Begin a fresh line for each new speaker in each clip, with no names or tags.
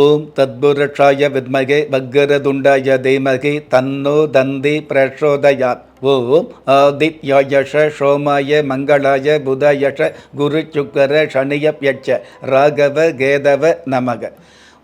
ஓம் தத்புருஷாய வித்மகே வக்கரதுண்டாய தீமகி தன்னோ தந்தி பிரச்சோதயாத் ஓம் ஆதித்யாயஷ சோமாய மங்களாய புதயஷ குரு சுக்கர சனியப்யட்ச ராகவ கேதவ நமக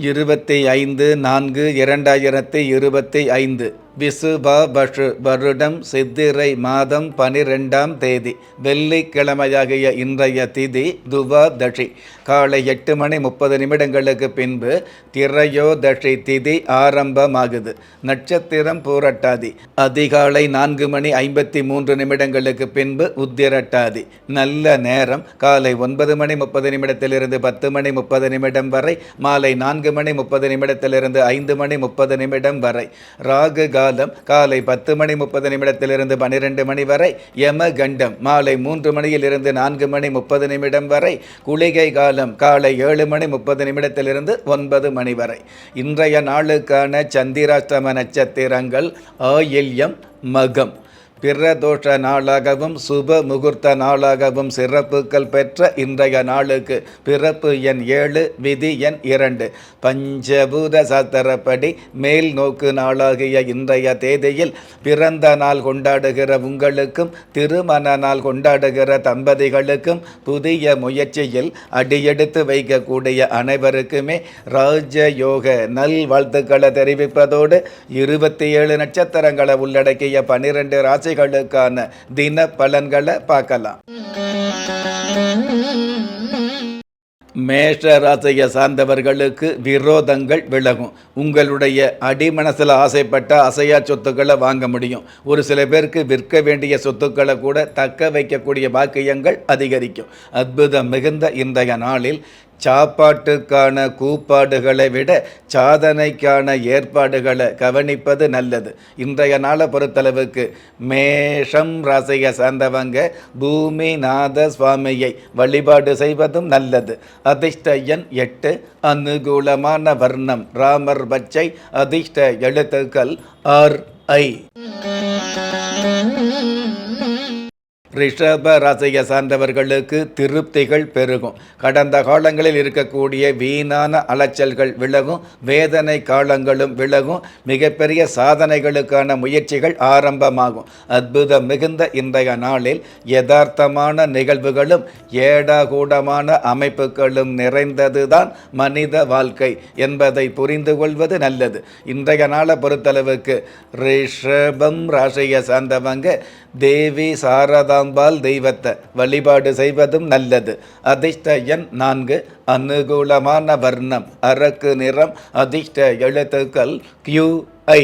இருபத்தி ஐந்து நான்கு இரண்டாயிரத்தி இருபத்தி ஐந்து விசுபாபஷு வருடம் சித்திரை மாதம் பனிரெண்டாம் தேதி வெள்ளிக்கிழமையாகிய இன்றைய திதி துவாதஷி காலை எட்டு மணி முப்பது நிமிடங்களுக்கு பின்பு திரையோதஷி திதி ஆரம்பமாகுது. நட்சத்திரம் பூரட்டாதி. அதிகாலை நான்கு மணி ஐம்பத்தி மூன்று நிமிடங்களுக்கு பின்பு உத்திரட்டாதி. நல்ல நேரம். காலை ஒன்பது மணி முப்பது நிமிடத்திலிருந்து பத்து மணி முப்பது நிமிடம் வரை மாலை நான்கு மணி முப்பது நிமிடத்திலிருந்து ஐந்து மணி முப்பது நிமிடம் வரை. ராகு காலம் காலை பத்து மணி முப்பது நிமிடத்திலிருந்து பன்னிரெண்டு மணி வரை யம கண்டம் மாலை மூன்று மணியிலிருந்து நான்கு மணி முப்பது நிமிடம் வரை குளிகை காலம் காலை ஏழு மணி முப்பது நிமிடத்திலிருந்து ஒன்பது மணி வரை. இன்றைய நாளுக்கான சந்திராஷ்டம நட்சத்திரங்கள் ஆயில்யம் மகம். பிரதோஷ நாளாகவும் சுப முகூர்த்த நாளாகவும் சிறப்புகள் பெற்ற இன்றைய நாளுக்கு பிறப்பு எண் ஏழு விதி எண் இரண்டு. பஞ்சபூத சாஸ்திரப்படி மேல் நோக்கு நாளாகிய இன்றைய தேதியில் பிறந்த நாள் கொண்டாடுகிற உங்களுக்கும் திருமண நாள் கொண்டாடுகிற தம்பதிகளுக்கும் புதிய முயற்சியில் அடியெடுத்து வைக்கக்கூடிய அனைவருக்குமே ராஜயோக நல் வாழ்த்துக்களை தெரிவிப்பதோடு இருபத்தி ஏழு நட்சத்திரங்களை உள்ளடக்கிய பன்னிரெண்டு ராசி ராசிகளுக்கான தின பலன்களை பார்க்கலாம். மேஷ ராசியை சார்ந்தவர்களுக்கு விரோதங்கள் விலகும். உங்களுடைய அடிமனசில் ஆசைப்பட்ட அசையா சொத்துக்களை வாங்க முடியும். ஒரு சில பேருக்கு விற்க வேண்டிய சொத்துக்களை கூட தக்க வைக்கக்கூடிய பாக்கியங்கள் அதிகரிக்கும். அற்புதம் மிகுந்த இன்றைய நாளில் சாப்பாட்டுக்கான கூப்பாடுகளை விட சாதனைக்கான ஏற்பாடுகளை கவனிப்பது நல்லது. இன்றைய நாளை பொறுத்தளவுக்கு மேஷம் ராசியை சார்ந்தவங்க பூமிநாத சுவாமியை வழிபாடு செய்வதும் நல்லது. அதிர்ஷ்ட எண் எட்டு அனுகூலமான வர்ணம் ராமர் பச்சை அதிர்ஷ்ட எழுத்துக்கள் ஆர் ஐ. ரிஷப ராசியை சார்ந்தவர்களுக்கு திருப்திகள் பெருகும். கடந்த காலங்களில் இருக்கக்கூடிய வீணான அலைச்சல்கள் விலகும் வேதனை காலங்களும் விலகும் மிகப்பெரிய சாதனைகளுக்கான முயற்சிகள் ஆரம்பமாகும். அற்புதம் மிகுந்த இன்றைய நாளில் யதார்த்தமான நிகழ்வுகளும் ஏடாகூடமான அமைப்புகளும் நிறைந்ததுதான் மனித வாழ்க்கை என்பதை புரிந்து கொள்வது நல்லது. இன்றைய நாளை பொறுத்தளவுக்கு ரிஷபம் ராசியை சார்ந்தவங்க தேவி சாரதா சாரதாம்பாள் தெய்வத்தை வழிபாடு செய்வதும் நல்லது. அதிர்ஷ்ட எண் நான்கு அனுகூலமான வர்ணம் அரக்கு நிறம் அதிர்ஷ்ட எழுத்துக்கள் கியூ ஐ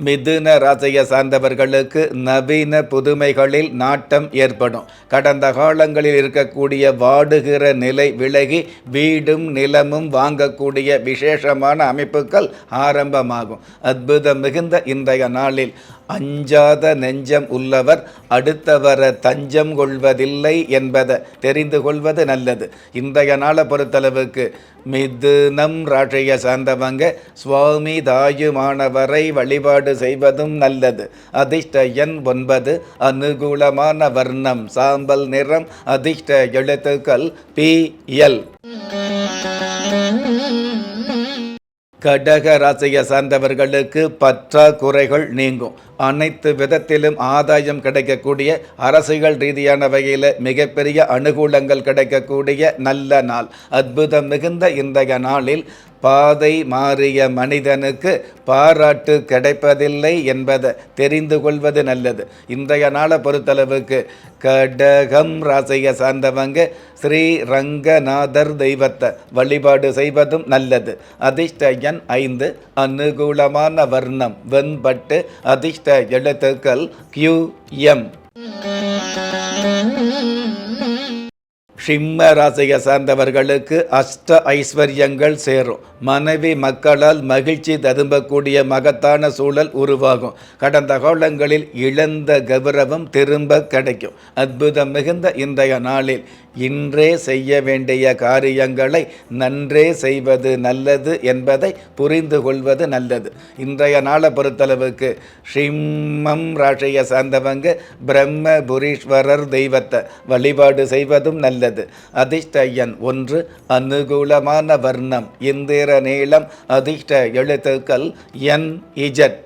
மிதுன ராசியை சார்ந்தவர்களுக்கு நவீன புதுமைகளில் நாட்டம் ஏற்படும். கடந்த காலங்களில் இருக்கக்கூடிய வாடுகிற நிலை விலகி வீடும் நிலமும் வாங்கக்கூடிய விசேஷமான அமைப்புகள் ஆரம்பமாகும். அற்புதம் மிகுந்த இன்றைய நாளில் அஞ்சாத நெஞ்சம் உள்ளவர் அடுத்தவரை தஞ்சம் கொள்வதில்லை என்பதை தெரிந்து கொள்வது நல்லது. இன்றைய நாளை பொறுத்தளவுக்கு மிதுனம் ராசியை சார்ந்தவங்க சுவாமி தாயுமானவரை வழிபாடு செய்வதும் நல்லது. அதிர்ஷ்ட எண் ஒன்பது அனுகூலமான வர்ணம் சாம்பல் நிறம் அதிர்ஷ்ட எழுத்துக்கள் பி எல். கடக ராசியை சார்ந்தவர்களுக்கு பற்றாக்குறைகள் நீங்கும். அனைத்து விதத்திலும் ஆதாயம் கிடைக்கக்கூடிய அரசியல் ரீதியான வகையில் மிகப்பெரிய அனுகூலங்கள் கிடைக்கக்கூடிய நல்ல நாள். அற்புதம் மிகுந்த இன்றைய நாளில் பாதை மாறிய மனிதனுக்கு பாராட்டு கிடைப்பதில்லை என்பதை தெரிந்து கொள்வது நல்லது. இன்றைய நாளை பொறுத்தளவுக்கு கடகம் ராசியை சார்ந்தவங்க ஸ்ரீ ரங்கநாதர் தெய்வத்தை வழிபாடு செய்வதும் நல்லது. அதிர்ஷ்ட எண் ஐந்து அனுகூலமான வர்ணம் வெண்பட்டு அதிர்ஷ்ட எழுத்துக்கள் கியூ எம் சிம்ம ராசியை சார்ந்தவர்களுக்கு அஷ்ட ஐஸ்வர்யங்கள் சேரும். மனைவி மக்களால் மகிழ்ச்சி ததும்பக்கூடிய மகத்தான சூழல் உருவாகும். கடந்த காலங்களில் இழந்த கௌரவம் திரும்ப கிடைக்கும். அற்புதம் மிகுந்த இன்றைய நாளில் இன்றே செய்ய வேண்டிய காரியங்களை நன்றே செய்வது நல்லது என்பதை புரிந்து கொள்வது நல்லது. இன்றைய நாளை பொறுத்தளவுக்கு சிம்மம் ராசியை சார்ந்தவங்க பிரம்மபுரீஸ்வரர் தெய்வத்தை வழிபாடு செய்வதும் நல்லது. அதிர்ஷ்ட எண் ஒன்று அனுகூலமான வர்ணம் இந்திர நீளம் அதிர்ஷ்ட எழுத்துக்கள் என் இஜட்.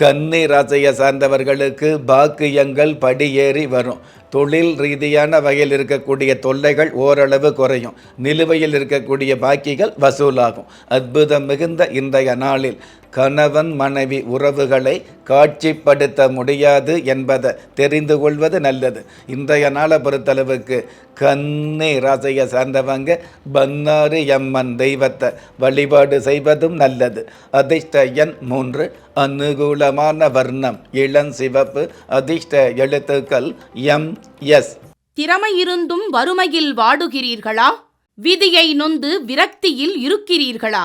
கன்னி ராசியை சார்ந்தவர்களுக்கு பாக்கியங்கள் படியேறி வரும். தொழில் ரீதியான வகையில் இருக்கக்கூடிய தொல்லைகள் ஓரளவு குறையும். நிலுவையில் இருக்கக்கூடிய பாக்கிகள் வசூலாகும். அற்புதம் மிகுந்த இன்றைய நாளில். கணவன் மனைவி உறவுகளை காட்சிப்படுத்த முடியாது என்பதை தெரிந்து கொள்வது நல்லது. இன்றைய நாளை பொறுத்தளவுக்கு கன்னி ராசியை சார்ந்தவங்க பன்னாறு எம்மன் தெய்வத்தை வழிபாடு செய்வதும் நல்லது. அதிர்ஷ்ட எண் மூன்று அனுகூலமான வர்ணம் இளம் சிவப்பு அதிர்ஷ்ட எழுத்துக்கள் எம் எஸ்.
திறமை இருந்தும் வறுமையில் வாடுகிறீர்களா? விதியை நொந்து விரக்தியில் இருக்கிறீர்களா?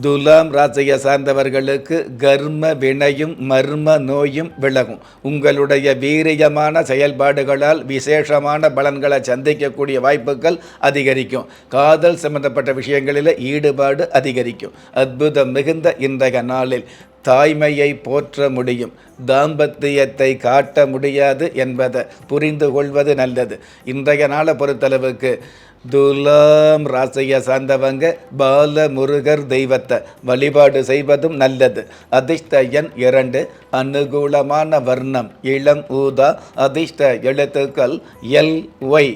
துலாம் ராசியை சார்ந்தவர்களுக்கு கர்ம வினையும் மர்ம நோயும் விலகும். உங்களுடைய வீரியமான செயல்பாடுகளால் விசேஷமான பலன்களை சந்திக்கக்கூடிய வாய்ப்புகள் அதிகரிக்கும். காதல் சம்பந்தப்பட்ட விஷயங்களில் ஈடுபாடு அதிகரிக்கும். அற்புதம் மிகுந்த இன்றைய நாளில். தாய்மையை போற்ற முடியும். தாம்பத்தியத்தை காட்ட முடியாது என்பதை புரிந்து கொள்வது நல்லது. இன்றைய நாளை பொறுத்தளவுக்கு துலாம் ராசியை சார்ந்தவங்க பால முருகர் தெய்வத்தை வழிபாடு செய்வதும் நல்லது. அதிர்ஷ்ட எண் இரண்டு அனுகூலமான வர்ணம் இளம் ஊதா அதிர்ஷ்ட எழுத்துக்கள் எல் ஒய்.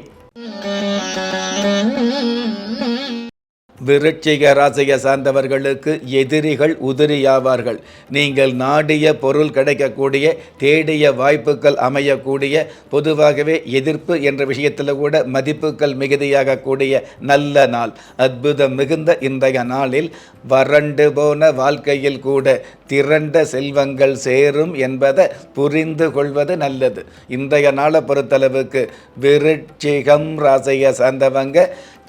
விருட்சிக ராசியை சார்ந்தவர்களுக்கு எதிரிகள் உதிரியாவார்கள் நீங்கள் நாடிய பொருள் கிடைக்கக்கூடிய தேடிய வாய்ப்புகள் அமையக்கூடிய பொதுவாகவே எதிர்ப்பு என்ற விஷயத்தில் கூட மதிப்புகள் மிகுதியாகக்கூடிய நல்ல நாள். அற்புதம் மிகுந்த இன்றைய நாளில் வறண்டு போன வாழ்க்கையில் கூட திரண்ட செல்வங்கள் சேரும் என்பதை புரிந்து கொள்வது நல்லது. இன்றைய நாளை பொறுத்தளவுக்கு விருட்சிகம் ராசியை சார்ந்தவங்க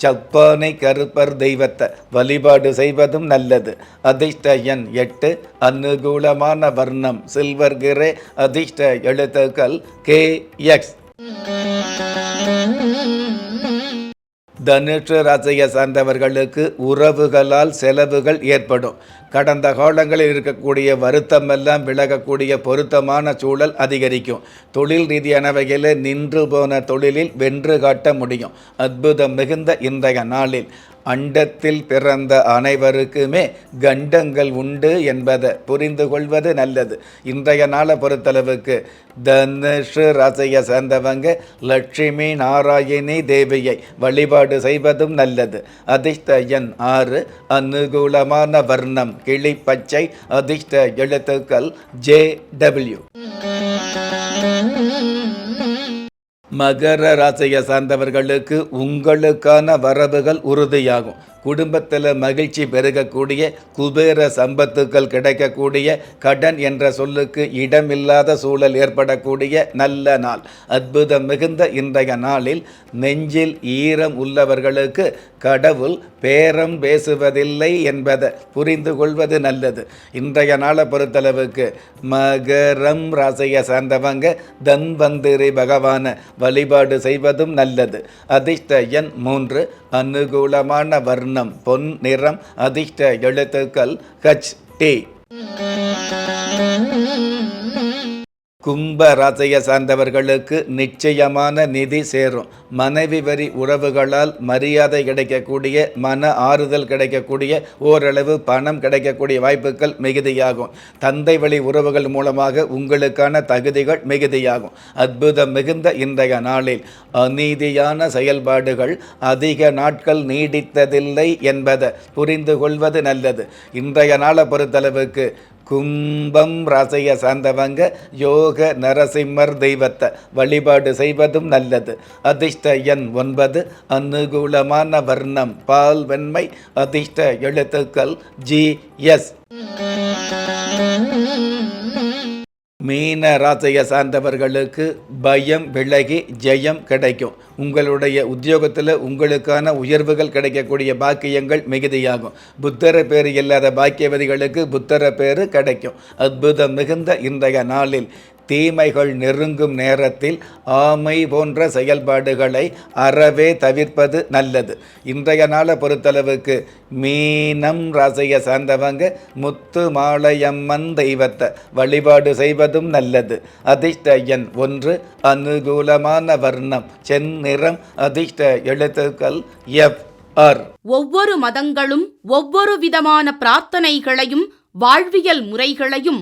சப்பானை கருப்பர் தெய்வத்தை வழிபாடு செய்வதும் நல்லது. அதிர்ஷ்ட எண் எட்டு அனுகூலமான வர்ணம் சில்வர் கிரே அதிர்ஷ்ட எழுத்துக்கள் கே எக்ஸ். தனுஷ ராசியை சார்ந்தவர்களுக்கு உறவுகளால் செலவுகள் ஏற்படும். கடந்த காலங்களில் இருக்கக்கூடிய வருத்தம் எல்லாம் விலகக்கூடிய பொருத்தமான சூழல் அதிகரிக்கும். தொழில் ரீதியான வகையில் நின்று போன தொழிலில் வென்று காட்ட முடியும். அற்புதம் மிகுந்த இன்றைய நாளில். அண்டத்தில் பிறந்த அனைவருக்குமே கண்டங்கள் உண்டு என்பதை புரிந்து கொள்வது நல்லது. இன்றைய நாளை பொறுத்தளவுக்கு தனுஷு ராசியை சேர்ந்தவங்க லட்சுமி நாராயணி தேவியை வழிபாடு செய்வதும் நல்லது. அதிர்ஷ்ட எண் ஆறு அனுகூலமான வர்ணம் கிளி பச்சை அதிர்ஷ்ட எழுத்துக்கள் ஜே டபிள்யூ. மகர ராசியை சார்ந்தவர்களுக்கு உங்களுக்கான வரவுகள் உறுதியாகும். குடும்பத்தில் மகிழ்ச்சி பெருகக்கூடிய குபேர சம்பத்துக்கள் கிடைக்கக்கூடிய கடன் என்ற சொல்லுக்கு இடமில்லாத சூழல் ஏற்படக்கூடிய நல்ல நாள். அற்புதம் மிகுந்த இன்றைய நாளில் நெஞ்சில் ஈரம் உள்ளவர்களுக்கு கடவுள் பேரம் பேசுவதில்லை என்பதை புரிந்து கொள்வது நல்லது. இன்றைய நாளை பொறுத்தளவுக்கு மகரம் ராசியை சார்ந்தவங்க தன்வந்திரி பகவானை வழிபாடு செய்வதும் நல்லது. அதிர்ஷ்ட எண் மூன்று அனுகூலமான வர்ணம் பொன் நிறம் அதிர்ஷ்ட எழுத்துக்கள் ஹச் டி கும்ப ராசியை சார்ந்தவர்களுக்கு நிச்சயமான நிதி சேரும். மனைவி வரி உறவுகளால் மரியாதை கிடைக்கக்கூடிய மன ஆறுதல் கிடைக்கக்கூடிய ஓரளவு பணம் கிடைக்கக்கூடிய வாய்ப்புகள் மிகுதியாகும். தந்தை வழி உறவுகள் மூலமாக உங்களுக்கான தகுதிகள் மிகுதியாகும். அற்புதம் மிகுந்த இன்றைய நாளில் அநீதியான செயல்பாடுகள் அதிக நாட்கள் நீடித்ததில்லை என்பதை புரிந்து கொள்வது நல்லது. இன்றைய நாளை பொறுத்தளவுக்கு கும்பம் ரசைய சார்ந்தவங்க யோக நரசிம்மர் தெய்வத்தை வழிபாடு செய்வதும் நல்லது. அதிர்ஷ்ட எண் ஒன்பது அனுகூலமான வர்ணம் பால் வெண்மை அதிர்ஷ்ட எழுத்துக்கள் ஜி எஸ். மீன ராசியை சார்ந்தவர்களுக்கு பயம் விலகி ஜெயம் கிடைக்கும். உங்களுடைய உத்தியோகத்தில் உங்களுக்கான உயர்வுகள் கிடைக்கக்கூடிய பாக்கியங்கள் மிகுதியாகும். புத்தர பேர் இல்லாத பாக்கியவதிகளுக்கு புத்தர பேர் கிடைக்கும். அற்புதம் மிகுந்த இன்றைய நாளில் தீமைகள் நெருங்கும் நேரத்தில் ஆமை போன்ற செயல்பாடுகளை அறவே தவிர்ப்பது நல்லது. இன்றைய நாளை பொறுத்தளவுக்கு மீனம் ராசியை சார்ந்தவங்க முத்து மாலையம்மன் தெய்வத்தை வழிபாடு செய்வதும் நல்லது. அதிர்ஷ்ட எண் ஒன்று அனுகூலமான வர்ணம் செந்நிறம் அதிர்ஷ்ட எழுத்துக்கள் எஃப் ஆர்.
ஒவ்வொரு மதங்களும் ஒவ்வொரு விதமான பிரார்த்தனைகளையும் வாழ்வியல் முறைகளையும்